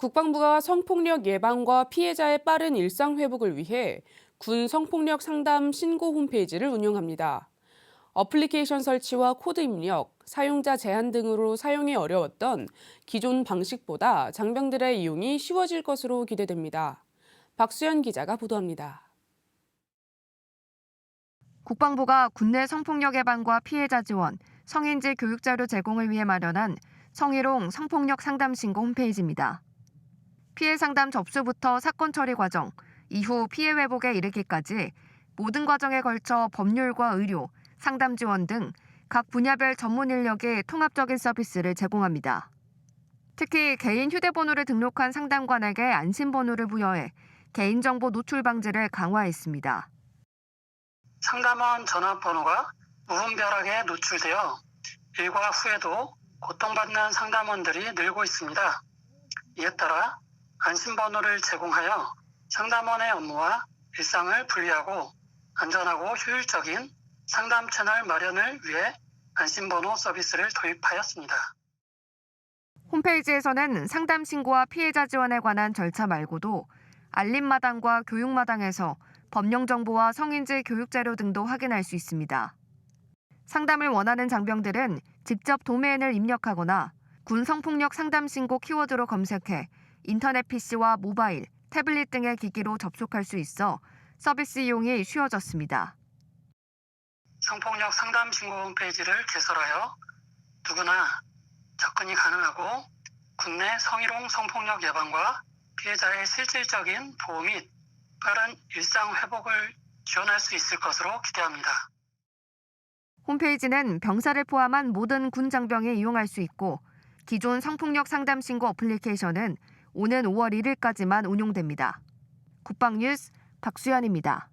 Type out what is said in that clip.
국방부가 성폭력 예방과 피해자의 빠른 일상 회복을 위해 군 성폭력 상담 신고 홈페이지를 운영합니다. 어플리케이션 설치와 코드 입력, 사용자 제한 등으로 사용이 어려웠던 기존 방식보다 장병들의 이용이 쉬워질 것으로 기대됩니다. 박수연 기자가 보도합니다. 국방부가 국내 성폭력 예방과 피해자 지원, 성인지 교육 자료 제공을 위해 마련한 성희롱 성폭력 상담 신고 홈페이지입니다. 피해 상담 접수부터 사건 처리 과정, 이후 피해 회복에 이르기까지 모든 과정에 걸쳐 법률과 의료, 상담 지원 등 각 분야별 전문 인력의 통합적인 서비스를 제공합니다. 특히 개인 휴대번호를 등록한 상담관에게 안심번호를 부여해 개인정보 노출 방지를 강화했습니다. 상담원 전화번호가 무분별하게 노출되어 일과 후에도 고통받는 상담원들이 늘고 있습니다. 이에 따라 안심번호를 제공하여 상담원의 업무와 일상을 분리하고 안전하고 효율적인 상담 채널 마련을 위해 안심번호 서비스를 도입하였습니다. 홈페이지에서는 상담 신고와 피해자 지원에 관한 절차 말고도 알림마당과 교육마당에서 법령 정보와 성인지 교육 자료 등도 확인할 수 있습니다. 상담을 원하는 장병들은 직접 도메인을 입력하거나 군 성폭력 상담 신고 키워드로 검색해 인터넷 PC와 모바일, 태블릿 등의 기기로 접속할 수 있어 서비스 이용이 쉬워졌습니다. 성폭력 상담 신고 홈페이지를 개설하여 누구나 접근이 가능하고 국내 성희롱 성폭력 예방과 피해자의 실질적인 보호 및 빠른 일상 회복을 지원할 수 있을 것으로 기대합니다. 홈페이지는 병사를 포함한 모든 군 장병이 이용할 수 있고 기존 성폭력 상담 신고 어플리케이션은 오는 5월 1일까지만 운용됩니다. 국방뉴스 박수연입니다.